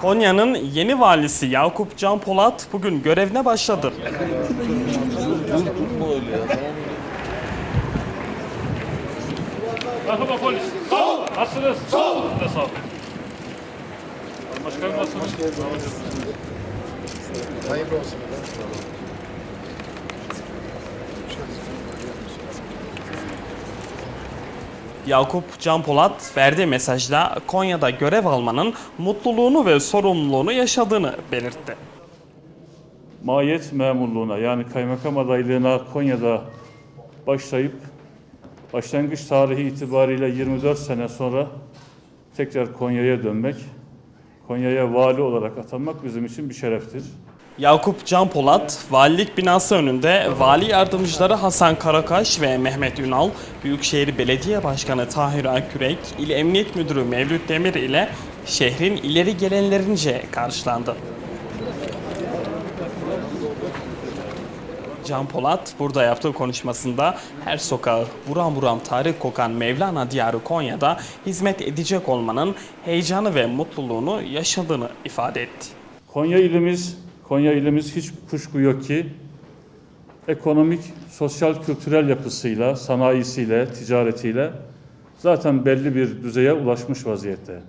Konya'nın yeni valisi Yakup Can Polat bugün görevine başladı. Merhaba polis. Sağ ol. Nasılsınız? Sağ ol. Siz de sağ olun. Başkanım nasılsınız? Hayırlı olsun. Yakup Can Polat verdiği mesajda Konya'da görev almanın mutluluğunu ve sorumluluğunu yaşadığını belirtti. Mahiyet memurluğuna yani kaymakam adaylığına Konya'da başlayıp başlangıç tarihi itibariyle 24 sene sonra tekrar Konya'ya dönmek, Konya'ya vali olarak atanmak bizim için bir şereftir. Yakup Can Polat, valilik binası önünde vali yardımcıları Hasan Karakaş ve Mehmet Ünal, Büyükşehir Belediye Başkanı Tahir Akürek, İl Emniyet Müdürü Mevlüt Demir ile şehrin ileri gelenlerince karşılandı. Can Polat burada yaptığı konuşmasında her sokağı buram buram tarih kokan Mevlana Diyarı Konya'da hizmet edecek olmanın heyecanı ve mutluluğunu yaşadığını ifade etti. Konya ilimiz, Konya ilimiz hiç kuşku yok ki ekonomik, sosyal, kültürel yapısıyla, sanayisiyle, ticaretiyle zaten belli bir düzeye ulaşmış vaziyette.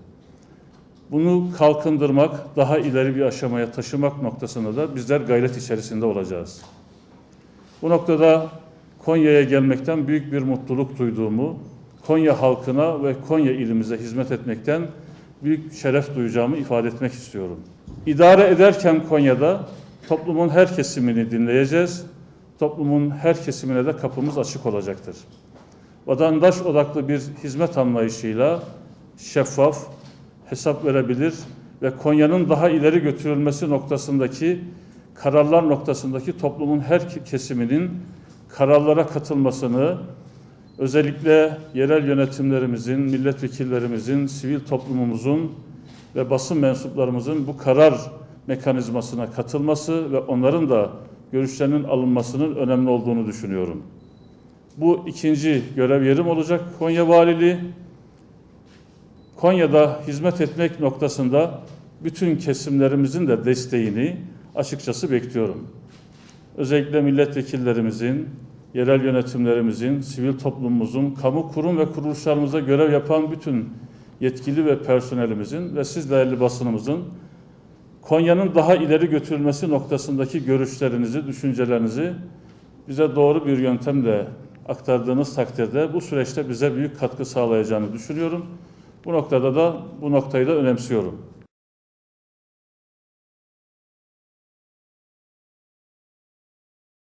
Bunu kalkındırmak, daha ileri bir aşamaya taşımak noktasında da bizler gayret içerisinde olacağız. Bu noktada Konya'ya gelmekten büyük bir mutluluk duyduğumu, Konya halkına ve Konya ilimize hizmet etmekten büyük şeref duyacağımı ifade etmek istiyorum. İdare ederken Konya'da toplumun her kesimini dinleyeceğiz. Toplumun her kesimine de kapımız açık olacaktır. Vatandaş odaklı bir hizmet anlayışıyla şeffaf, hesap verebilir ve Konya'nın daha ileri götürülmesi noktasındaki kararlar noktasındaki toplumun her kesiminin kararlara katılmasını özellikle yerel yönetimlerimizin, milletvekillerimizin, sivil toplumumuzun ve basın mensuplarımızın bu karar mekanizmasına katılması ve onların da görüşlerinin alınmasının önemli olduğunu düşünüyorum. Bu ikinci görev yerim olacak Konya Valiliği. Konya'da hizmet etmek noktasında bütün kesimlerimizin de desteğini açıkçası bekliyorum. Özellikle milletvekillerimizin, yerel yönetimlerimizin, sivil toplumumuzun, kamu kurum ve kuruluşlarımıza görev yapan bütün yetkili ve personelimizin ve siz değerli basınımızın Konya'nın daha ileri götürülmesi noktasındaki görüşlerinizi, düşüncelerinizi bize doğru bir yöntemle aktardığınız takdirde bu süreçte bize büyük katkı sağlayacağını düşünüyorum. Bu noktada da bu noktayı da önemsiyorum.